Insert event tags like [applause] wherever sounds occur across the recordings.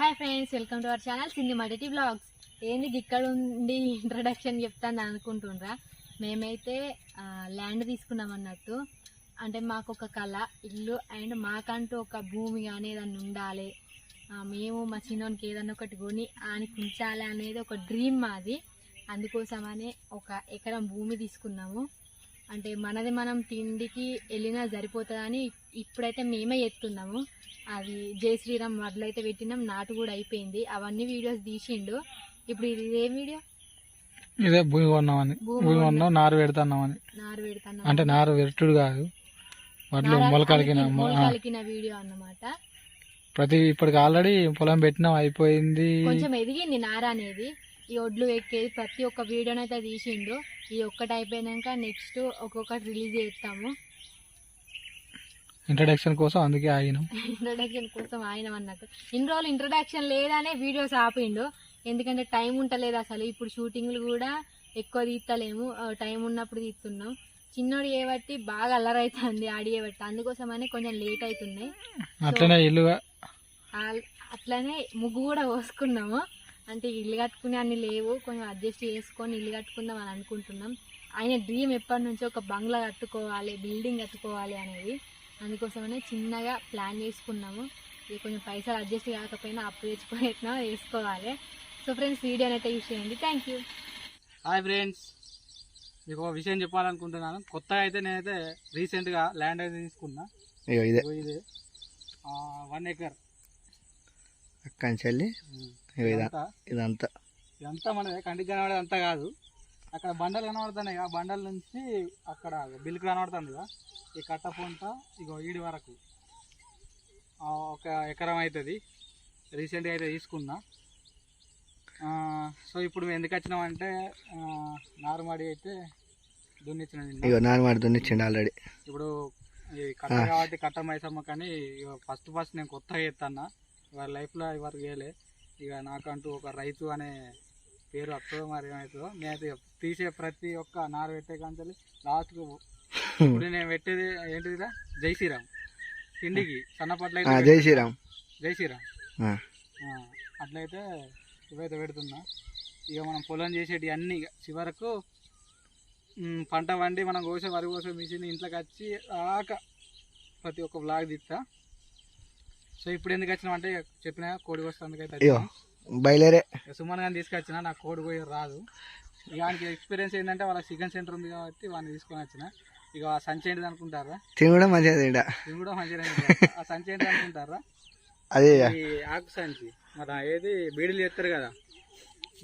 Hi friends welcome to our channel Sindhi blogs ఏంది ఇక్కడ ఉండి ఇంట్రడక్షన్ చెప్తాను అనుకుంటుండ్రా? మేమైతే ల్యాండ్ తీసుకున్నాం అన్నట్టు. అంటే మాకు ఒక కళ ఇల్లు అండ్ మాకంటూ ఒక భూమి కానీ ఏదన్నా ఉండాలి. మేము మా చిన్నోనికి ఏదన్నా ఒకటి కొని ఆయనకి ఉంచాలి అనేది ఒక డ్రీమ్ మాది. అందుకోసమనే ఒక ఎకరం భూమి తీసుకున్నాము. అంటే మనది మనం తిండికి వెళ్ళినా సరిపోతుందని ఇప్పుడైతే మేమే ఎత్తున్నాము అది జై శ్రీరామ్ వడ్లు అయితే పెట్టినాం నాటు కూడా అయిపోయింది. అవన్నీ వీడియోస్ తీసిండు. ఇప్పుడు ఇది ఏ వీడియో? ఇదే భూమి కొన్నామని. భూమి కొన్నాం. నారు పెడతాన్నామని. నారు పెడతాను అంటే నారు పెట్టుడు కాదు. వడ్లు మొలకలికిన మొ- ఆ, కలికిన వీడియో అన్నమాట. ప్రతి ఇప్పటికి ఆల్రెడీ పొలం పెట్టినాం అయిపోయింది. కొంచెం ఎదిగింది నార అనేది. ఈ ఒడ్లు ఎక్కేది ప్రతి ఒక్క వీడియోనైతే తీసిండు. ఈ ఒక్కటి అయిపోయినాక నెక్స్ట్ ఒక్కొక్కటి రిలీజ్ చేస్తాము. ఇంట్రడక్షన్ కోసం అందుకే ఆగినాం. ఇంట్రొడక్షన్ [laughs] కోసం ఆయన అన్నట్టు. ఇన్ని రోజులు ఇంట్రొడక్షన్ లేదనే వీడియోస్ ఆపిండు. ఎందుకంటే టైం ఉంటలేదు అసలు. ఇప్పుడు షూటింగ్లు కూడా ఎక్కువ తీస్తలేము టైం ఉన్నప్పుడు తీస్తున్నాం చిన్నోడు ఏబట్టి బాగా అల్లరైతుంది ఏబట్టి అందుకోసమని కొంచెం లేట్ అవుతున్నాయి అట్లనే ఇల్లుగా అట్లనే ముగ్గు కూడా పోసుకున్నాము. అంటే ఇల్లు కట్టుకునే అన్ని లేవు. కొంచెం అడ్జస్ట్ చేసుకొని ఇల్లు కట్టుకుందాం అని అనుకుంటున్నాం. ఆయన డ్రీమ్ ఎప్పటి నుంచో ఒక బంగ్లా కట్టుకోవాలి బిల్డింగ్ కట్టుకోవాలి అనేది. అందుకోసమనే చిన్నగా ప్లాన్ చేసుకున్నాము. ఇది కొంచెం పైసలు అడ్జస్ట్ కాకపోయినా అప్పు తెచ్చుకునేట్లా వేసుకోవాలి. సో ఫ్రెండ్స్ వీడియోని అయితే యూస్ చేయండి. Thank you. Hi friends. మీకు ఒక విషయం చెప్పాలనుకుంటున్నాను. కొత్తగా అయితే నేనైతే రీసెంట్గా ల్యాండ్ అయితే తీసుకున్నా. ఇది. One acre. అక్కడి ఇగో ఇదా ఇదంతా? ఇదంతా. మనదే కంటికి కనబడేది అంతా కాదు. అక్కడ బండలు కనబడుతున్నాయి. ఆ బండల నుంచి అక్కడ బిల్లు కనబడుతుంది కదా. ఈ కట్ట పొంట ఇగో ఈడి వరకు. ఒక ఎకరం అవుతుంది రీసెంట్గా అయితే తీసుకున్నా. సో ఇప్పుడు మేము ఎందుకు వచ్చినామంటే నారుమడి అయితే దున్నిచ్చిన. ఇగో నాన్నమాడి దున్నిచ్చిండు ఆల్రెడీ ఇప్పుడు ఈ కట్ట. కాబట్టి కట్ట మైసమ్మ కానీ ఇక ఫస్ట్ ఫస్ట్ నేను కొత్తగా చేస్తాను ఇవాళ లైఫ్లో ఇవరకు చేయలే. ఇక నాకంటూ ఒక రైతు అనే పేరు వస్తుందో మరి ఏమవుతుందో నేనైతే తీసే ప్రతి ఒక్క నారు పెట్టే కానీ లాస్ట్కు ఇప్పుడు నేను పెట్టేది ఏంటిదిరా జై శ్రీరామ్. పిండికి సన్నపట్ల ఆ, జై శ్రీరామ్. జై శ్రీరామ్. అట్లయితే ఇవైతే పెడుతున్నా. ఇక మనం పొలం చేసేటి అన్ని చివరకు పంట వండి మనం కోసే వరి కోసే మిషన్ ఇంట్లోకి వచ్చి ఆక ప్రతి ఒక్క బ్లాగ్ తీస్తా. సో ఇప్పుడు ఎందుకు వచ్చినాం అంటే చెప్పిన కోడి వస్తుందుకైతే ఇగో బయలుదేరే. సుమన్ గారిని తీసుకొచ్చిన నాకు కోడి కోయ రాదు. ఇక ఎక్స్పీరియన్స్ ఏంటంటే వాళ్ళ చికెన్ సెంటర్ ఉంది కాబట్టి వాడిని తీసుకొని వచ్చిన. ఇక సంచి ఏంటిది అనుకుంటారా? తిని కూడా మంచిగా తింటా. కూడా మంచిగా. ఆ సంచి ఏంటిది అనుకుంటారా? అదే ఆకు సంచి. మన ఏది? బీడీలు చేస్తారు కదా.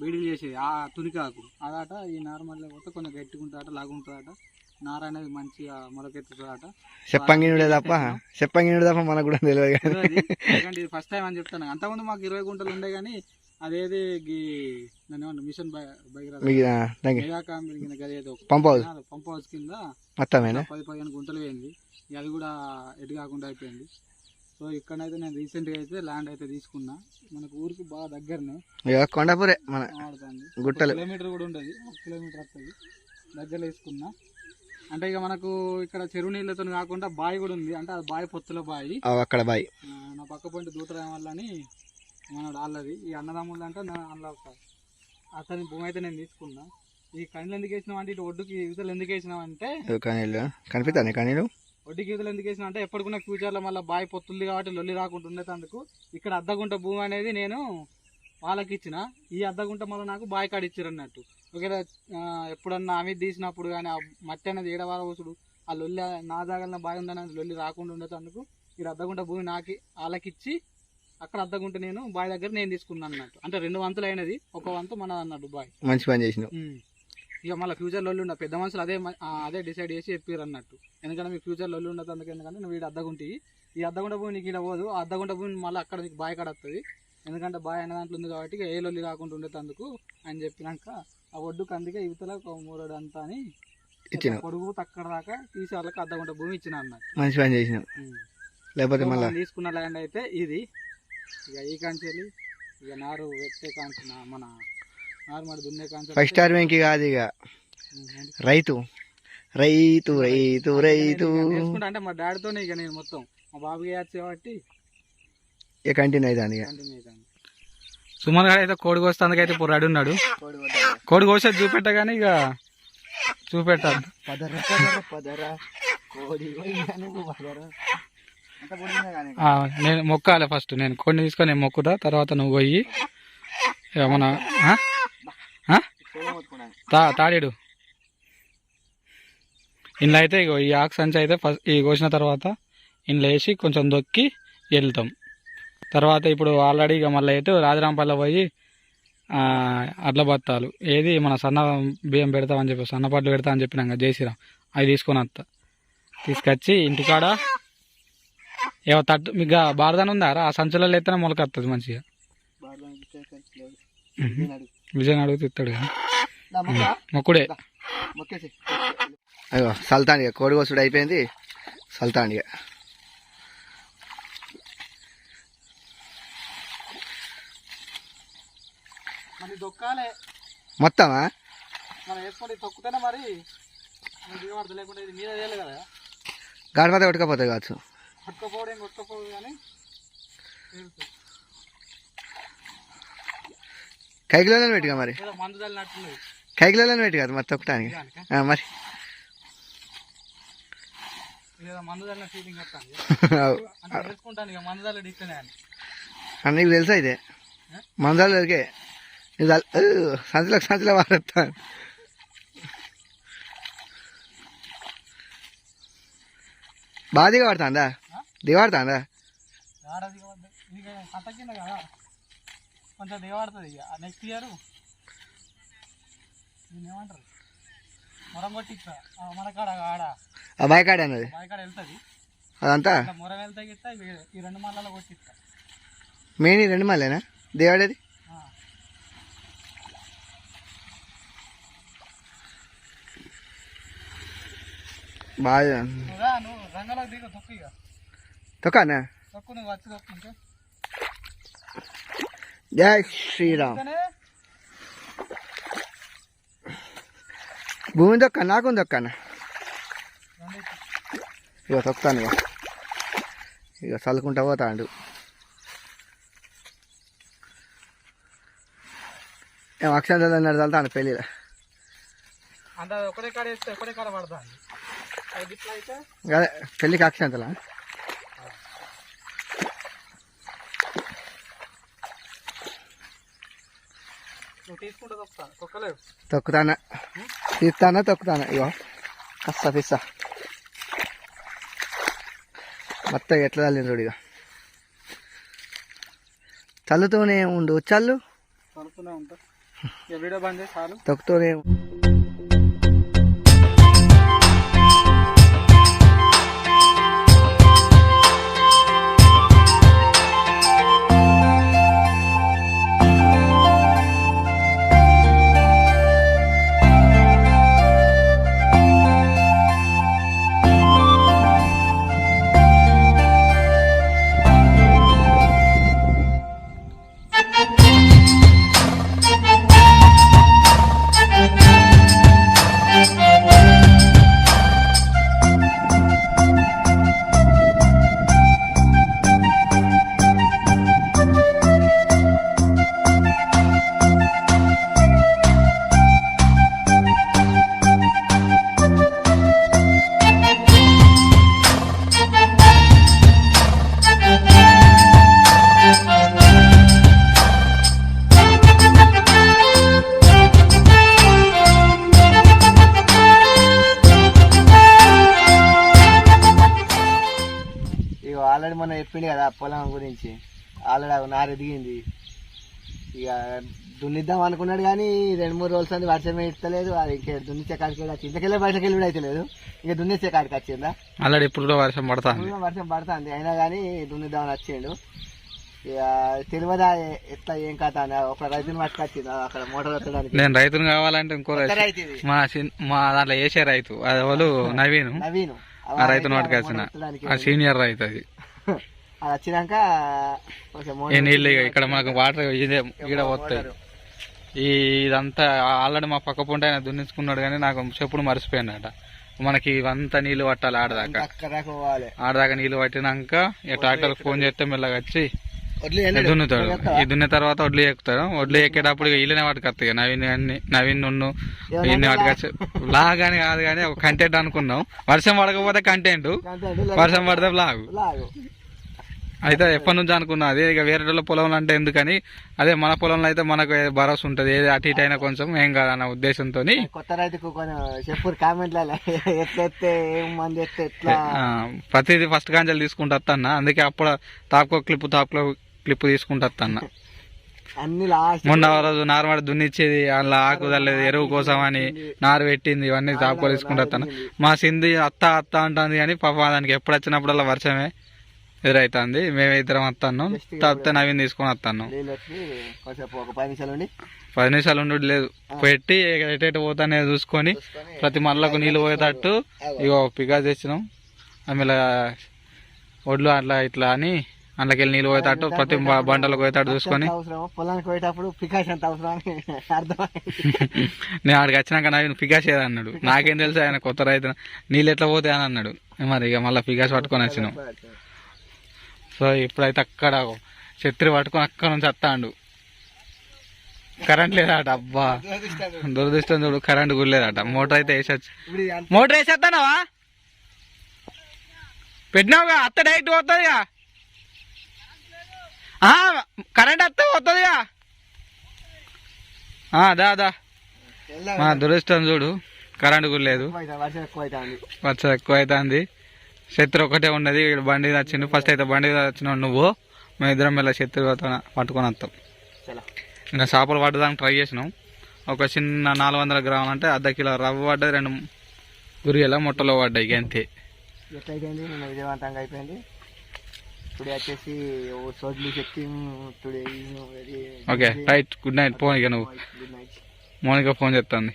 బీడీలు చేసేది. ఆ తునికి ఆకు అదాట ఈ నార్మల్ పోతే కొంచెం గట్టిగా ఉంటుందట లాగుంటుందట. నార అనేది మంచిగా మొలకెత్తుతుందట. చెప్పంగినుడే తప్ప చెప్పంగినుడు తప్ప మనకు కూడా తెలియదు. ఎందుకంటే ఇది ఫస్ట్ టైం అని చెప్తాను అంతకుముందు మాకు ఇరవై గుంటలు ఉండే కానీ అదేది గీ దాన్ని ఏమంటారు? Mission pump house? Pump house కింద మొత్తమేనా? పది పదిహేను గుంటలు ఇక అది కూడా ఎటు కాకుండా అయిపోయింది. సో ఇక్కడైతే నేను రీసెంట్గా అయితే ల్యాండ్ అయితే తీసుకున్నా. మనకు ఊరికి బాగా దగ్గరనే. కొండపూరే మన గుట్టలు. కిలోమీటర్ కూడా ఉంటుంది ఒక కిలోమీటర్ వస్తుంది దగ్గరలో వేసుకున్నా. అంటే ఇక మనకు ఇక్కడ చెరువు నీళ్ళతో కాకుండా బావి కూడా ఉంది. అంటే అది బావి పొత్తుల బావి. అక్కడ బాయ్ ఆ, నా పక్క పొంటి దూతరాయం వల్ల అని మనోడు ఆళ్ళది ఈ అన్నదమ్ములు అంటే అందులో అతని భూమి అయితే నేను తీసుకున్నా. ఈ కళ్ళు ఎందుకు వేసినాం అంటే ఇటు ఒడ్డుకి యువతలు ఎందుకు వేసినాం అంటే కనీళ్ళు కనిపిస్తాను కనీలు వడ్డీకి యువతలు ఎందుకు వేసినా అంటే ఎప్పటికున్న ఫ్యూచర్లో మళ్ళీ బావి పొత్తుంది కాబట్టి లొల్లి రాకుండా ఉండేటందుకు ఇక్కడ అద్దగుంట భూమి అనేది నేను వాళ్ళకి ఇచ్చిన. ఈ అద్దగుంట మళ్ళీ నాకు బావి కాడ ఇచ్చారు అన్నట్టు ఒకవేళ ఎప్పుడన్నా అమిత్ తీసినప్పుడు కానీ ఆ మట్టి అనేది ఏడవార వసుడు ఆ లొల్లి నా జాగలన బావి ఉందని లొల్లి రాకుండా ఉండేటందుకు ఇక్కడ అద్దగుంట భూమి నాకి వాళ్ళకి ఇచ్చి అక్కడ అద్దగుంట నేను బావి దగ్గర నేను తీసుకున్నాను అన్నట్టు. అంటే రెండు వంతులు అయినది ఒక వంతు మన అన్నట్టు బావి మంచి పని చేసినావు. ఉమ్. ఇక మళ్ళీ ఫ్యూచర్ లొల్లి ఉండ పెద్ద మనుషులు అదే అదే డిసైడ్ చేసి చెప్పారు అన్నట్టు. ఎందుకంటే మీకు ఫ్యూచర్ లొల్లి ఉండదు అందుకు ఎందుకంటే నువ్వు వీడు అద్దగుంటి. ఈ అద్దగుంట భూమి నీకు ఇక్కడ పోదు ఆ అద్దగుంట భూమి మళ్ళీ అక్కడ నీకు బావి కాడ వస్తుంది ఎందుకంటే బావి అనే దాంట్లో ఉంది కాబట్టి ఇక ఏ లొల్లి రాకుండా ఉండేటందుకు అని చెప్పినాక ఆ ఒడ్డుకు అందుకే యువతల ఒక మూరడు అంతా అని పొడుగు తక్కడ దాకా తీసి వాళ్ళకి అద్దగుంట భూమి ఇచ్చిన అన్నట్టు మంచి పని చేసినావు ఉమ్. లేకపోతే మళ్ళా తీసుకున్న ల్యాండ్ అయితే ఇది. ఇక ఈ కాంచెలి ఇక నారు పెట్టే కాంచి మన నార్మల్ దున్నే కాంచెలి ఫైవ్ స్టార్ వెంకి కాదు ఇక. రైతు. రైతు రైతు రైతు అంటే మా డాడీతోనే ఇక నేను మొత్తం. మా బాబుకి వేయచ్చు కాబట్టి ఇక కంటిన్యూ అవుతుంది ఇక. సుమన్ గారు అయితే కోడి కోస్తందుకైతే ఇప్పుడు రెడీ ఉన్నాడు. కోడి కోసేది చూపెట్టగానే ఇక చూపెట్టాలి నేను మొక్కాలి ఫస్ట్. నేను కోడిని తీసుకొని నేను మొక్కుతా తర్వాత నువ్వు పోయి మన మొత్తుకున్నాను తా తాడేడు. ఇంట్లో అయితే ఇగో ఈ ఆకు సంచి అయితే ఫస్ట్ ఈ కోసిన తర్వాత ఇంట్లో వేసి కొంచెం దొక్కి వెళ్తాం తర్వాత ఇప్పుడు ఆల్రెడీ ఇక మళ్ళీ ఎటు రాజరాంపల్ల పోయి ఆ, అడ్ల బత్తాలు ఏది మన సన్న బియ్యం పెడతామని చెప్పి సన్నపట్లు పెడతా అని చెప్పినాం కదా జయశ్రీరామ్. అవి తీసుకొని వస్తా. తీసుకొచ్చి ఇంటికాడ ఏవో తట్టు మీకు బారదాన ఉందా? ఆ సంచులలో ఎత్తనే మొలకొస్తుంది మంచిగా. విజయ్ అడుగుతూ ఇస్తాడు మొక్కుడే. మొక్కేసి. అయ్యో కోడి కోసుడు అయిపోయింది. సల్తాన్ దొక్కాలే. మొత్తమా? మనం వేసుకుంటే తొక్కుతేనే మరి మనకి దిగబడదు లేకుంటే ఇది మీద కదా. కొట్టుకపోతాయి కావచ్చు. కొట్టుకపోవడం కొట్టుకపోదు కానీ. కైకిలోనే పెట్టుగా మరి. మందు కైకిలోనే పెట్టి కదా మరి. తొక్కటానికి మరి నీకు తెలుసా ఇదే? మందాలు దొరికే. సంచులకు సంచులో వాడతా బాగా దిగబడుతుందా? దిగబడుతుందా? కొంచెం దిగబడుతుంది ఇక. నెక్స్ట్ ఇయర్ దీన్ని ఏమంటారు? మొరం కొట్టిస్తా. ఆ, మన కాడ ఆడ ఆ బైకాడ అన్నది? బావి కాడ వెళ్తుంది. అదంతా? మొరం వెళ్తే ఈ రెండు మళ్ళలో కొట్టిస్తా. మెయిన్ రెండు మళ్ళీనా దేవాడేది? బాగా. తొక్కనా? జై శ్రీరామ్. భూమి దొక్క నాకు దొక్కనా ఇక తొక్కుతాను ఇక ఇక చల్లుకుంటా పోతాడు. ఏం అక్షంతలు అన్నాడు చల్తాను పెళ్ళిలో. ఒకటే కాడ వేస్తే ఒకటే కాడ పడతాను అది అదే పెళ్ళికి అక్షంతలా తొక్కుతాను? తీస్తానా తొక్కుతానా? ఇగో కస్తా పిస్తా మొత్తం ఎట్లా చల్లింది చూడు ఇక చల్లుతూనే ఉండు. చల్లు. తొక్కుతూనే ఇక చెప్పింది కదా పొలం గురించి. ఆల్రెడీ నారు ఎదిగింది. ఇక దున్నిద్దాం అనుకున్నాడు కానీ రెండు మూడు రోజులు సంది వర్షమే ఇస్తలేదు అది ఇంకే దున్నిచ్చే కాడికి వచ్చి ఇంతకెళ్ళి బయటకు వెళ్ళి కూడా అయితే ఇక దున్నిచ్చే కాడికి వచ్చిందా? ఆల్రెడీ ఇప్పుడు కూడా వర్షం పడుతుంది. ఫుల్గా వర్షం పడుతుంది. అయినా కానీ దున్నిద్దామని వచ్చిండు. ఇక తెలియదా ఎట్లా ఏం కథ ఒక రైతుని పట్టుకొచ్చింది అక్కడ మోటార్ ఎత్తడానికి. నేను రైతును కావాలంటే ఇంకో రైతు. రైతు మా మా దాంట్లో వేసే రైతు. అది వాళ్ళు నవీను. నవీను. ఆ రైతును పట్టుకొచ్చిన. ఆ సీనియర్ రైతు అది. అది వచ్చినాక నీళ్ళు ఇక ఇక్కడ మనకు వాటర్ ఇదే ఈడ వస్తాయి ఈ ఇదంతా ఆల్రెడీ మా పక్క పొంట ఆయన దున్నించుకున్నాడు కానీ నాకు చెప్పుడు మర్చిపోయినట మనకి ఇవంతా నీళ్ళు పట్టాలి ఆడదాకా. ఆడదాకా నీళ్ళు పట్టినాక ట్రాక్టర్ ఫోన్ చేస్తే మెల్లగా వచ్చి. దున్నుతాడు? ఈ దున్న తర్వాత వడ్లు ఎక్కుతాడు. వడ్లు ఎక్కేటప్పుడు ఇల్లనే వాటికి నవీన్ అన్ని నవీన్ ఏమన్నా ఇన్ని వాటికి లా- లాగాని కాదు కానీ ఒక కంటెంట్ అనుకున్నాం. వర్షం పడకపోతే కంటెంట్ వర్షం పడితే లాగు. అయితే ఎప్పటి నుంచి అనుకున్నా అదే ఇక వేరే పొలంలో అంటే ఎందుకని అదే మన పొలంలో అయితే మనకు భరోసా ఉంటుంది ఏది అటు ఇటు అయినా కొంచెం ఏం కాదన్న ఉద్దేశంతో కొత్త రైతుకు చెప్పు కామెంట్లలో [laughs] ఎట్లా ఎత్తే ఏం మంది ఎత్తే ఎట్లా? ప్రతిదీ ఫస్ట్ కాంచెలు తీసుకుంటా అన్న అందుకే అప్పుడు తాప్కో క్లిప్ తాప్కో క్లిప్ తీసుకుంటా అన్న [laughs] అన్ని లాస్ట్ మొన్న రోజు నార్మల్ దున్నిచ్చేది అందులో ఆకు తల్లేదు ఎరువు కోసం అని నారు పెట్టింది ఇవన్నీ తాపుకో తీసుకుంటా అన్న మా సింధి అత్త అత్త అంటుంది కానీ పాప దానికి ఎప్పుడు వచ్చినప్పుడల్లా వర్షమే. ఎదురైతుంది. మేము ఇద్దరం వస్తాను తప్పితే నవీన్ తీసుకొని వస్తాను పది నిమిషాలు ఉండి. లేదు. పెట్టి ఎటైతే పోతానే చూసుకొని ప్రతి మళ్ళకు నీళ్ళు పోయేటట్టు ఇగో పిగా తెచ్చినాం. ఆమె ఒడ్లు అట్లా ఇట్లా అని అందులోకి నీళ్ళు పోయేటట్టు ప్రతి బండలకు పోయేటట్టు చూసుకొని. పొలానికి పోయేటప్పుడు ఎంత అవసరం నేను ఆడికి వచ్చినాక నవీన్ ఫిగాస్ ఏది అన్నాడు. నాకేం తెలుసు ఆయన కొత్త రైతు నీళ్ళు ఎట్లా పోతాయి అని అన్నాడు. మరి ఇక మళ్ళీ ఫిగాస్ పట్టుకొని వచ్చినాం. సో ఇప్పుడైతే అక్కడ ఛత్రి పట్టుకొని అక్కడ నుంచి వస్తాడు. కరెంట్ లేదట అబ్బా. దురదృష్టం చూడు కరెంట్ గుర్లేదట. మోటార్ అయితే వేసొచ్చు. మోటార్ వేసేస్తానవా? పెట్టినావుగా అత్త డైరెక్ట్ పోతుందిగా. కరెంట్ అత్త పోతుందిగా. దా దా. మా దురదృష్టం చూడు కరెంట్ గుర్లేదు. వర్షం ఎక్కువ అవుతుంది శత్రు ఒకటే ఉన్నది ఇక్కడ బండి వచ్చింది ఫస్ట్ అయితే బండి వచ్చినావు నువ్వు. మేము ఇద్దరం మళ్ళీ శత్రు పట్టుకొని వస్తాం. ఇంకా చేపలు పట్టడానికి ట్రై చేసినాం. ఒక చిన్న నాలుగు వందల గ్రాములు అంటే అర్ధ కిలో రవ్వ పడ్డది రెండు గురియల ముట్టలో పడ్డాయి ఇక అంతే ఎట్లయిపోయింది? నిన్న విజయవంతంగా అయిపోయింది. టుడే వచ్చేసి today okay right good night phone ఇక నువ్వు. మౌనిక ఫోన్ చేస్తుంది